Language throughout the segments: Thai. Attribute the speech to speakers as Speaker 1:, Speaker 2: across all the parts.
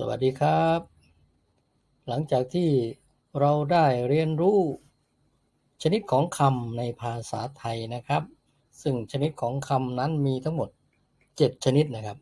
Speaker 1: สวัสดีครับ หลังจากที่เราได้เรียนรู้ชนิดของคำในภาษาไทยนะครับ ซึ่งชนิดของคำนั้นมีทั้งหมด 7 ชนิดนะครับ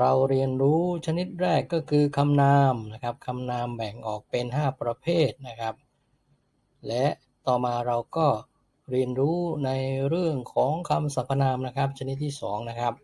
Speaker 1: เราเรียนรู้ชนิดแรกก็คือคำนามนะครับคำนามแบ่งออกเป็น 5 ประเภทนะครับ และต่อมาเราก็เรียนรู้ในเรื่องของคำสรรพนามนะครับ ชนิดที่ 2 นะครับ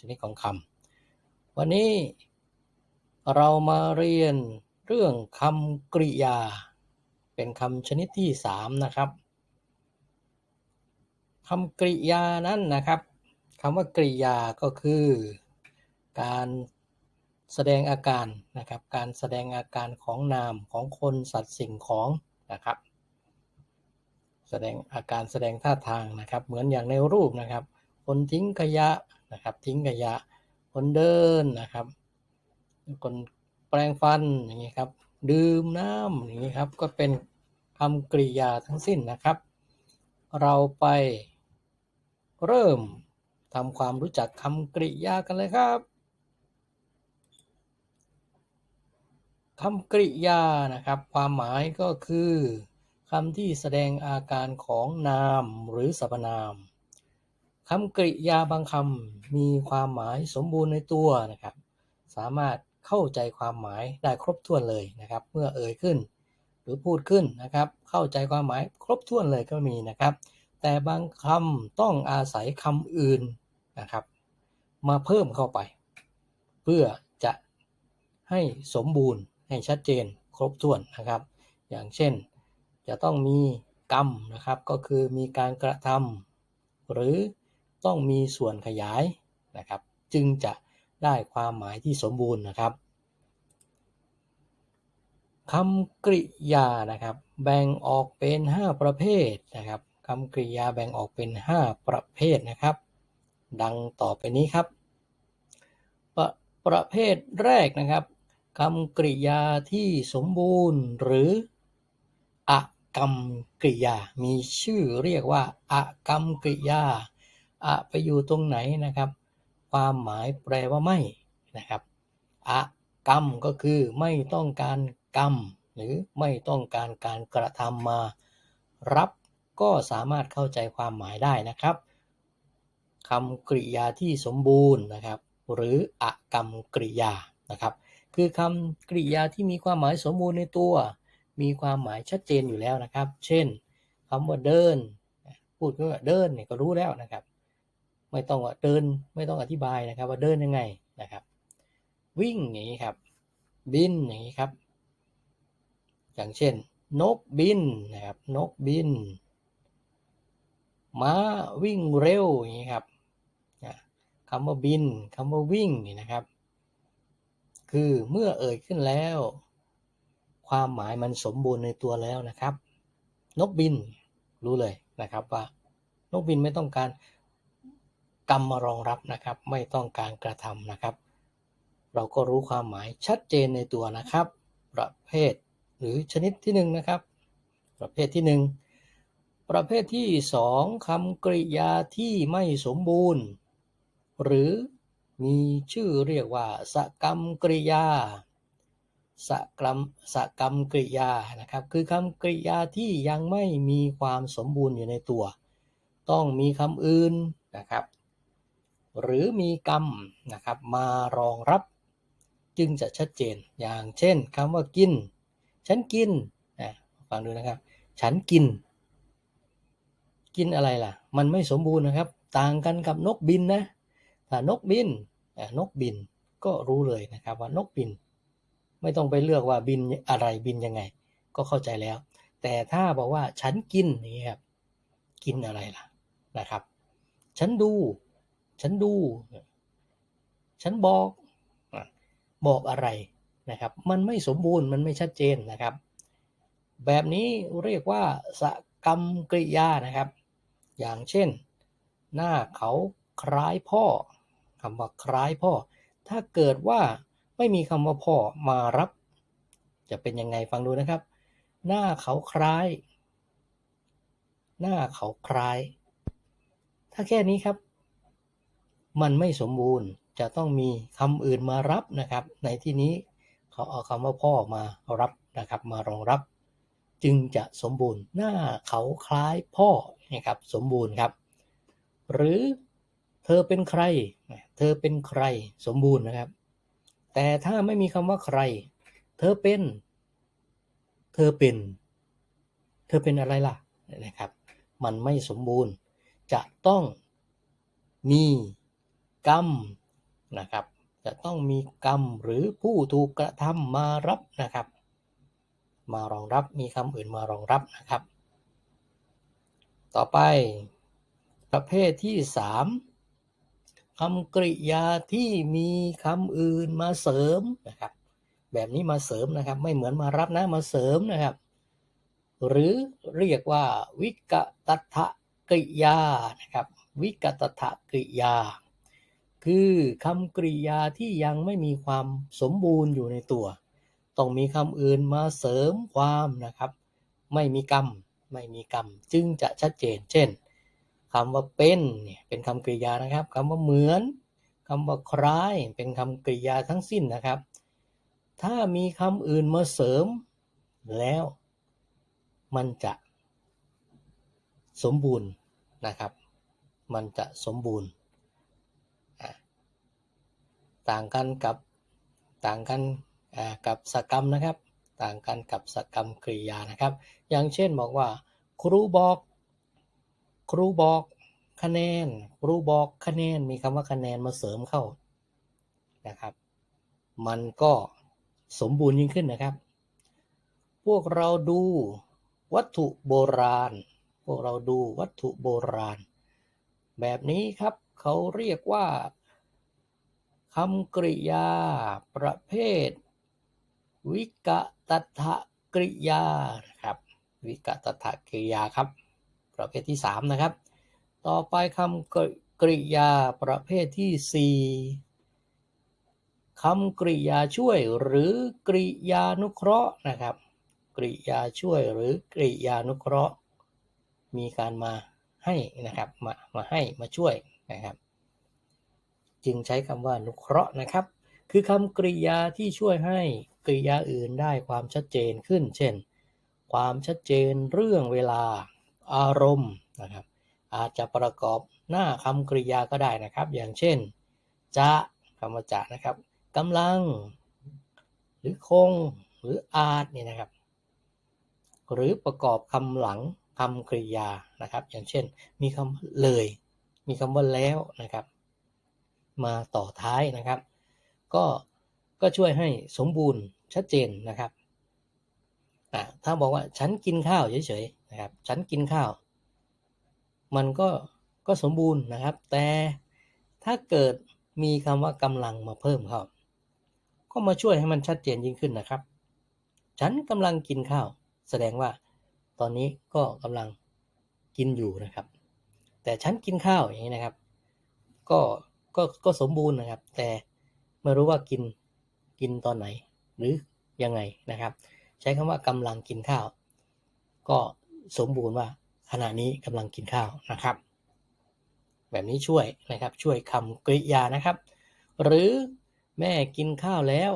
Speaker 1: ชนิดของคำวันนี้ เรามาเรียนเรื่องคำกริยา เป็นคำชนิดที่3นะครับคำกริยานั้นนะครับคำว่ากริยาก็คือ การแสดงอาการนะครับ การแสดงอาการของนามของคนสัตว์สิ่งของนะครับ แสดงอาการแสดงท่าทางนะครับ เหมือนอย่างในรูปนะครับ คนทิ้งขยะนะครับ ทิ้งขยะ คนเดินนะครับ คนแปรงฟันอย่างนี้ครับ ดื่มน้ำอย่างนี้ครับ ก็เป็นคำกริยาทั้งสิ้นนะครับ เราไปเริ่มทำความรู้จักคำกริยากันเลยครับคำกริยานะครับ ความหมายก็คือคำที่แสดงอาการของนามหรือสรรพนามคำกริยาบางคำมีความหมายสมบูรณ์ในตัวนะครับ สามารถ เข้าใจความหมายได้ครบถ้วนเลยนะครับ เมื่อเอ่ยขึ้น หรือพูดขึ้นนะครับ เข้าใจความหมายครบถ้วนเลยก็มีนะครับ แต่บางคำต้องอาศัยคำอื่นนะครับ มาเพิ่มเข้าไป เพื่อจะให้สมบูรณ์ให้ชัดเจนครบถ้วนนะครับ อย่างเช่นจะต้องมีกรรมนะครับ ก็คือมีการกระทำหรือต้องมีส่วนขยายนะครับ จึงจะ ได้ความหมายที่สมบูรณ์นะครับคำกริยานะครับ แบ่งออกเป็น 5 ประเภทนะครับคำกริยาแบ่งออกเป็น 5 ประเภทนะครับ ดังต่อไปนี้ครับ ประประเภทแรกนะครับคำกริยาที่สมบูรณ์หรืออกรรมกริยา มีชื่อเรียกว่าอกรรมกริยาอะไปอยู่ตรงไหนนะครับ ความหมายแปลว่าไม่นะครับอกรรมก็คือไม่ต้องการกรรม หรือไม่ต้องการการกระทำมา รับก็สามารถเข้าใจความหมายได้นะครับคำกริยาที่สมบูรณ์นะครับ หรืออกรรมกริยานะครับ คือคำกริยาที่มีความหมายสมบูรณ์ในตัว มีความหมายชัดเจนอยู่แล้วนะครับ เช่นคำว่าเดิน พูดว่าเดินเนี่ยก็รู้แล้วนะครับ ไม่ต้องเดินไม่ต้องอธิบายนะครับ ว่าเดินยังไงนะครับ วิ่งอย่างนี้ครับ บินอย่างนี้ครับ อย่างเช่น นกบินนะครับ นกบิน ม้าวิ่งเร็วอย่างนี้ครับคำว่าบินคำว่าวิ่งนี่นะครับ คือเมื่อเอ่ยขึ้นแล้ว ความหมายมันสมบูรณ์ในตัวแล้วนะครับ นกบินรู้เลยนะครับว่า นกบินไม่ต้องการ กรรมมารองรับนะครับ ไม่ต้องการกระทำนะครับ เราก็รู้ความหมายชัดเจนในตัวนะครับ ประเภทหรือชนิดที่1นนะครับ ประเภทที่ 1 ประเภทที่ 2คำกริยาที่ไม่สมบูรณ์ หรือมีชื่อเรียกว่าสกรรมกริยาสกรรมสกรรมกริยานะครับ คือคำกริยาที่ยังไม่มีความสมบูรณ์อยู่ในตัว ต้องมีคำอื่นนะครับ หรือมีกรรมนะครับมารองรับ จึงจะชัดเจนอย่างเช่นคำว่ากิน ฉันกินนะฟังดูนะครับ ฉันกิน กินอะไรล่ะ มันไม่สมบูรณ์นะครับ ต่างกันกับนกบินนะถ้านกบินนกบินก็รู้เลยนะครับว่านกบิน ไม่ต้องไปเลือกว่าบินอะไรบินยังไง ก็เข้าใจแล้ว แต่ถ้าบอกว่าฉันกินนี่ครับกินอะไรล่ะนะครับ ฉันดู ฉันดู ฉันบอกบอกอะไรนะครับ มันไม่สมบูรณ์มันไม่ชัดเจนนะครับ แบบนี้เรียกว่าสกรรมกริยานะครับ อย่างเช่น หน้าเขาคล้ายพ่อคำว่าคล้ายพ่อ ถ้าเกิดว่าไม่มีคำว่าพ่อมารับ จะเป็นยังไงฟังดูนะครับ หน้าเขาคล้าย หน้าเขาคล้าย ถ้าแค่นี้ครับ มันไม่สมบูรณ์จะต้องมีคำอื่นมารับนะครับ ในที่นี้เขาเอาคำว่าพ่อมารับนะครับมารองรับ จึงจะสมบูรณ์หน้าเขาคล้ายพ่อนะครับสมบูรณ์ครับ หรือเธอเป็นใคร เธอเป็นใครสมบูรณ์นะครับ แต่ถ้าไม่มีคำว่าใคร เธอเป็น เธอเป็น เธอเป็นอะไรล่ะนะครับ มันไม่สมบูรณ์จะต้องมี กรรมนะครับ จะต้องมีกรรมหรือผู้ถูกกระทำมารับนะครับ มารองรับมีคำอื่นมารองรับนะครับ ต่อไป ประเภทที่สามคำกริยาที่มีคำอื่นมาเสริมนะครับ แบบนี้มาเสริมนะครับ ไม่เหมือนมารับนะมาเสริมนะครับ หรือเรียกว่าวิกตัทะกริยานะครับ วิกตัทะกริยา คือคำกริยาที่ยังไม่มีความสมบูรณ์อยู่ในตัว ต้องมีคำอื่นมาเสริมความนะครับ ไม่มีกรรม ไม่มีกรรม จึงจะชัดเจน เช่นคำว่าเป็นเนี่ยเป็นคำกริยานะครับคำว่าเหมือนคำว่าคล้ายเป็นคำกริยาทั้งสิ้นนะครับ ถ้ามีคำอื่นมาเสริมแล้ว มันจะสมบูรณ์นะครับ มันจะสมบูรณ์ ต่างกันกับต่างกันกับสกรรมนะครับ ต่างกันกับสกรรมกริยานะครับ อย่างเช่นบอกว่า ครูบอก ครูบอกคะแนน ครูบอกคะแนนมีคำว่าคะแนนมาเสริมเข้านะครับ มันก็สมบูรณ์ยิ่งขึ้นนะครับ พวกเราดูวัตถุโบราณ พวกเราดูวัตถุโบราณ แบบนี้ครับเขาเรียกว่า คำกริยา ประเภท วิกตถกริยาครับ วิกตถกริยาครับ ประเภทที่ 3 นะครับ ต่อไปคำกริยาประเภทที่ 4คำกริยาช่วยหรือกริยานุเคราะห์นะครับ กริยาช่วยหรือกริยานุเคราะห์ มีการมาให้นะครับมามาให้มาช่วยนะครับ จึงใช้คำว่านุเคราะห์นะครับ คือคำกริยาที่ช่วยให้กริยาอื่นได้ความชัดเจนขึ้น เช่น ความชัดเจนเรื่องเวลาอารมณ์นะครับ อาจจะประกอบหน้าคำกริยาก็ได้นะครับ อย่างเช่น จะคำว่าจะนะครับกำลัง หรือคง หรืออาจเนี่ยนะครับ หรือประกอบคำหลังคำกริยานะครับ อย่างเช่น มีคำเลย มีคำว่าแล้วนะครับ มาต่อท้ายนะครับ ก็ก็ช่วยให้สมบูรณ์ชัดเจนนะครับถ้าบอกว่าฉันกินข้าวเฉยๆนะครับ ฉันกินข้าว มันก็ก็สมบูรณ์นะครับ แต่ถ้าเกิดมีคำว่ากำลังมาเพิ่มเข้าก็มาช่วยให้มันชัดเจนยิ่งขึ้นนะครับ ฉันกำลังกินข้าว แสดงว่าตอนนี้ก็กำลังกินอยู่นะครับ แต่ฉันกินข้าวอย่างนี้นะครับ ก็ ก็ก็สมบูรณ์นะครับ แต่ไม่รู้ว่ากินกินตอนไหน หรือยังไงนะครับ ใช้คำว่ากำลังกินข้าว ก็สมบูรณ์ว่าขณะนี้กำลังกินข้าวนะครับ แบบนี้ช่วยนะครับช่วยคำกริยานะครับ หรือแม่กินข้าวแล้ว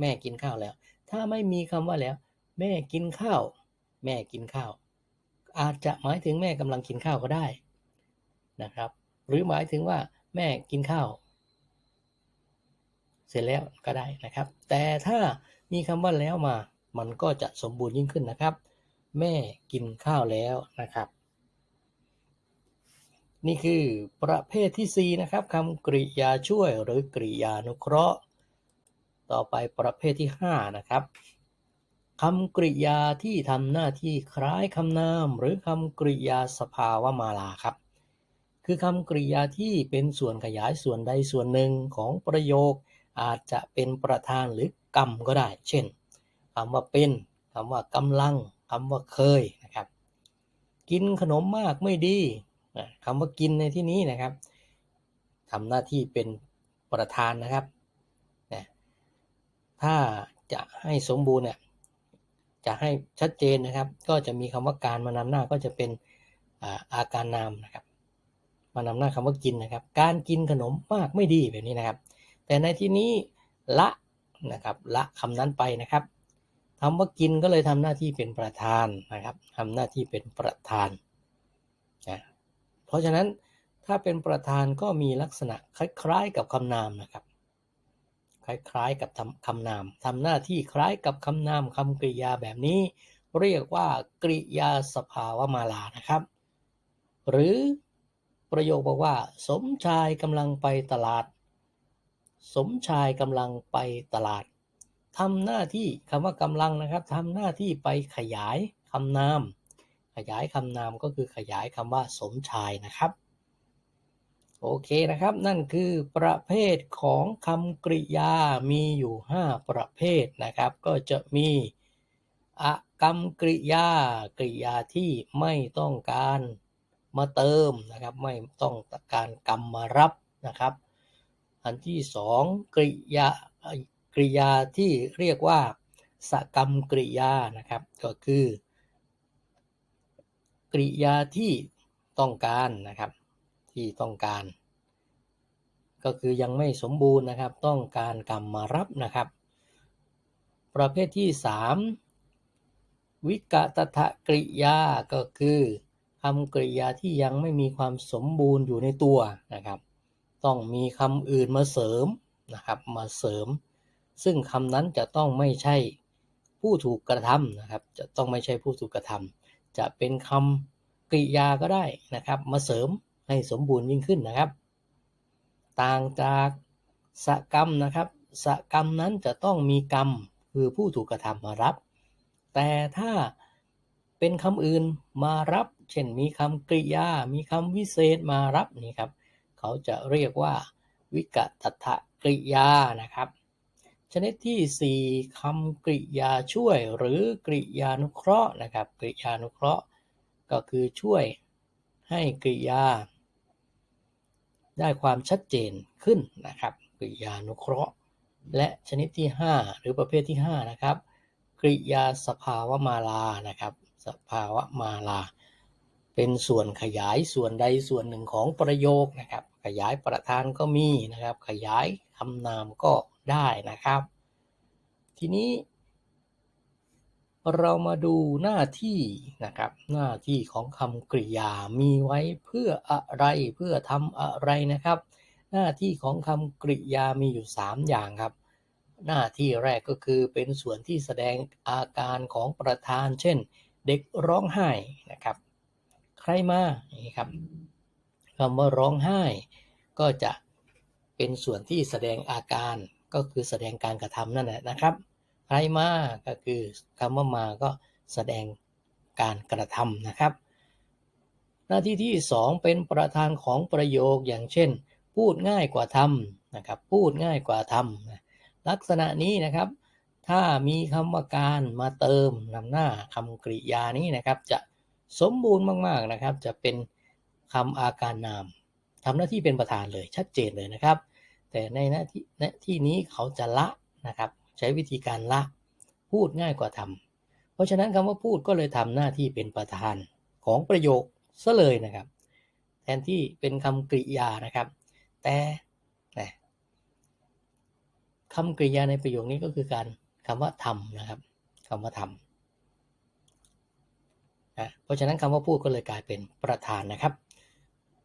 Speaker 1: แม่กินข้าวแล้ว ถ้าไม่มีคำว่าแล้ว แม่กินข้าว แม่กินข้าว อาจจะหมายถึงแม่กำลังกินข้าวก็ได้นะครับ หรือหมายถึงว่า แม่กินข้าว เสร็จแล้วก็ได้นะครับ แต่ถ้ามีคำว่าแล้วมา มันก็จะสมบูรณ์ยิ่งขึ้นนะครับ แม่กินข้าวแล้วนะครับ นี่คือประเภทที่4นะครับคำกริยาช่วยหรือกริยานุเคราะห์ ต่อไปประเภทที่ 5 นะครับคำกริยาที่ทำหน้าที่คล้ายคำนาม หรือคำกริยาสภาวะมาลาครับ คือคำกริยาที่เป็นส่วนขยายส่วนใดส่วนหนึ่งของประโยค อาจจะเป็นประธานหรือกรรมก็ได้ เช่นคำว่าเป็นคำว่ากำลังคำว่าเคยนะครับ กินขนมมากไม่ดีคำว่ากินในที่นี้นะครับทำหน้าที่เป็นประธานนะครับนะถ้าจะให้สมบูรณ์เนี่ยจะให้ชัดเจนนะครับ ก็จะมีคำว่าการมานำหน้าก็จะเป็นอาการนามนะครับ มานำหน้าคำว่ากินนะครับ การกินขนมมากไม่ดีแบบนี้นะครับ แต่ในที่นี้ละนะครับละคำนั้นไปนะครับคำว่ากินก็เลยทำหน้าที่เป็นประธานนะครับทำหน้าที่เป็นประธานนะเพราะฉะนั้นถ้าเป็นประธานก็มีลักษณะคล้ายๆกับคำนามนะครับ คล้ายๆกับคำนามทำหน้าที่คล้ายกับคำนามคำกริยาแบบนี้ เรียกว่ากริยาสภาวะมาลานะครับ หรือ ประโยคบอกว่า สมชายกำลังไปตลาด สมชายกำลังไปตลาดทำหน้าที่คำว่ากำลังนะครับทำหน้าที่ไปขยายคำนาม ขยายคำนามก็คือขยายคำว่าสมชายนะครับโอเคนะครับ นั่นคือประเภทของคำกริยามีอยู่ 5 ประเภทนะครับ ก็จะมีอกรรมกริยากริยาที่ไม่ต้องการ มาเติมนะครับ ไม่ต้องการกรรมมารับนะครับ อันที่สองกริยากริยาที่เรียกว่าสกรรมกริยานะครับ ก็คือกริยาที่ต้องการนะครับ ที่ต้องการ ก็คือยังไม่สมบูรณ์นะครับ ต้องการกรรมมารับนะครับ ประเภทที่ 3 วิกตถกริยาก็คือ คำกริยาที่ยังไม่มีความสมบูรณ์อยู่ในตัวนะครับ ต้องมีคำอื่นมาเสริมนะครับ มาเสริม ซึ่งคำนั้นจะต้องไม่ใช่ผู้ถูกกระทำนะครับ จะต้องไม่ใช่ผู้ถูกกระทำจะเป็นคำกริยาก็ได้นะครับ มาเสริมให้สมบูรณ์ยิ่งขึ้นนะครับ ต่างจากสกรรมนะครับสกรรมนั้นจะต้องมีกรรมคือผู้ถูกกระทำมารับ แต่ถ้าเป็นคำอื่นมารับ เช่นมีคำกริยา มีคำวิเศษมารับนี่ครับ เขาจะเรียกว่าวิกตถกริยานะครับ ชนิดที่ 4คำกริยาช่วยหรือกริยานุเคราะห์นะครับ กริยานุเคราะห์ ก็คือช่วยให้กริยา ได้ความชัดเจนขึ้นนะครับ กริยานุเคราะห์ และชนิดที่ 5 หรือประเภทที่ 5 นะครับ กริยาสภาวะมาลานะครับ สภาวะมาลา เป็นส่วนขยายส่วนใดส่วนหนึ่งของประโยคนะครับ ขยายประธานก็มีนะครับ ขยายคำนามก็ได้นะครับ ทีนี้ เรามาดูหน้าที่นะครับ หน้าที่ของคำกริยามีไว้เพื่ออะไรเพื่อทำอะไรนะครับ หน้าที่ของคำกริยามีอยู่ 3 อย่างครับ หน้าที่แรกก็คือเป็นส่วนที่แสดงอาการของประธาน เช่น เด็กร้องไห้นะครับ ใครมานี่ครับคำว่าร้องไห้ ก็จะเป็นส่วนที่แสดงอาการก็คือแสดงการกระทำนั่นแหละนะครับ ใครมาก็คือคำว่ามาก็แสดงการกระทำนะครับ หน้าที่ที่ 2 เป็นประธานของประโยคอย่างเช่น พูดง่ายกว่าทำนะครับ พูดง่ายกว่าทำลักษณะนี้นะครับ ถ้ามีคำว่าการมาเติมนำหน้าคำกริยานี้นะครับ จะ สมบูรณ์มากๆนะครับ จะเป็นคำอาการนามทำหน้าที่เป็นประธานเลยชัดเจนเลยนะครับ แต่ในหน้าที่หน้าที่นี้เขาจะละนะครับ ใช้วิธีการละพูดง่ายกว่าทำเพราะฉะนั้นคำว่าพูดก็เลยทำหน้าที่เป็นประธานของประโยคซะเลยนะครับ แทนที่เป็นคำกริยานะครับ แต่คำกริยาในประโยคนี้ก็คือการคำว่าทำนะครับคำว่าทำ นะเพราะฉะนั้นคำว่าพูดก็เลยกลายเป็นประธานนะครับ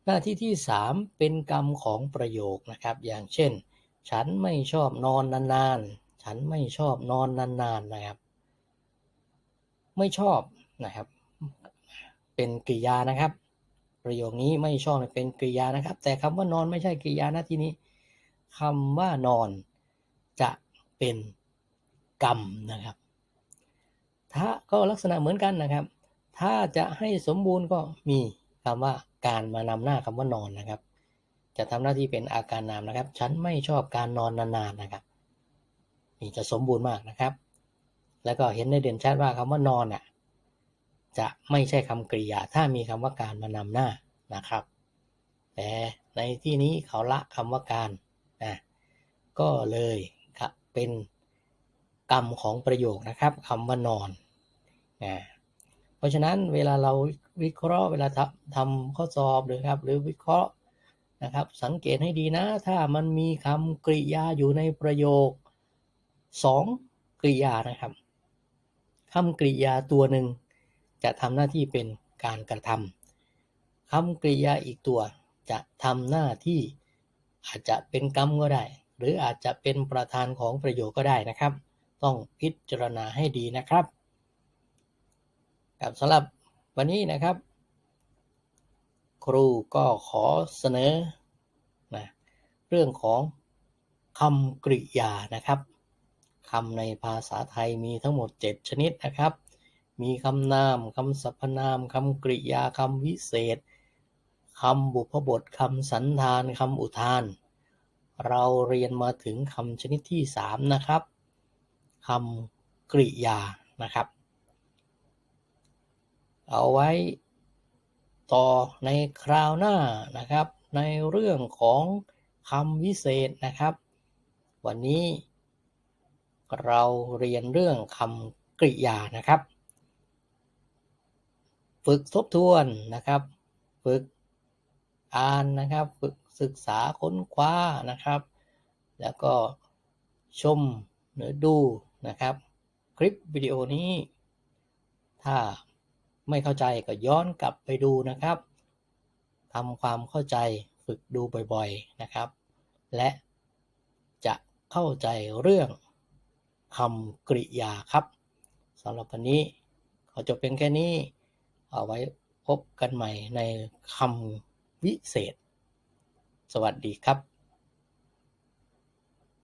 Speaker 1: หน้าที่ที่ 3 เป็นกรรมของประโยคนะครับ อย่างเช่น ฉันไม่ชอบนอนนานๆ ฉันไม่ชอบนอนนานๆนะครับ ไม่ชอบนะครับ เป็นกริยานะครับ ประโยคนี้ไม่ชอบเป็นกริยานะครับ แต่คำว่านอนไม่ใช่กริยานะที่นี้คำว่านอนจะเป็นกรรมนะครับถ้าก็ลักษณะเหมือนกันนะครับ ถ้าจะให้สมบูรณ์ก็มีคำว่าการมานำหน้าคำว่านอนนะครับ จะทำหน้าที่เป็นอาการนามนะครับ ฉันไม่ชอบการนอนนานๆนะครับนี่จะสมบูรณ์มากนะครับ แล้วก็เห็นในเด่นชัดว่าคำว่านอนอะจะไม่ใช่คำกริยาถ้ามีคำว่าการมานำหน้านะครับ แต่ในที่นี้เขาละคำว่าการนะก็เลยครับเป็นกรรมของประโยคนะครับคำว่านอนนะ ราะฉะนั้นเวลาเราวิเคราะห์เวลาทำข้อสอบหรือครับ หรือวิเคราะห์นะครับ สังเกตให้ดีนะ ถ้ามันมีคำกริยาอยู่ในประโยคสองกริยานะครับคำกริยาตัวหนึ่งจะทำหน้าที่เป็นการกระทำคำกริยาอีกตัวจะทำหน้าที่อาจจะเป็นกรรมก็ได้ หรืออาจจะเป็นประธานของประโยคก็ได้นะครับ ต้องพิจารณาให้ดีนะครับ กับสำหรับวันนี้นะครับ ครูก็ขอเสนอนะเรื่องของคำกริยานะครับคำในภาษาไทยมีทั้งหมด 7 ชนิดนะครับ มีคำนามคำสรรพนามคำกริยาคำวิเศษคำบุพบทคำสันธานคำอุทาน เราเรียนมาถึงคำชนิดที่ 3 นะครับคำกริยานะครับ เอาไว้ต่อในคราวหน้านะครับ ในเรื่องของคำวิเศษนะครับ วันนี้เราเรียนเรื่องคำกริยานะครับ ฝึกทบทวนนะครับ ฝึกอ่านนะครับ ฝึกศึกษาค้นคว้านะครับ แล้วก็ชมหรือดูนะครับ คลิปวิดีโอนี้ ถ้า ไม่เข้าใจก็ย้อนกลับไปดูนะครับทำความเข้าใจฝึกดูบ่อยๆนะครับ และจะเข้าใจเรื่องคำกริยาครับสำหรับวันนี้ขอจบเพียงแค่นี้ เอาไว้พบกันใหม่ในคำวิเศษ สวัสดีครับ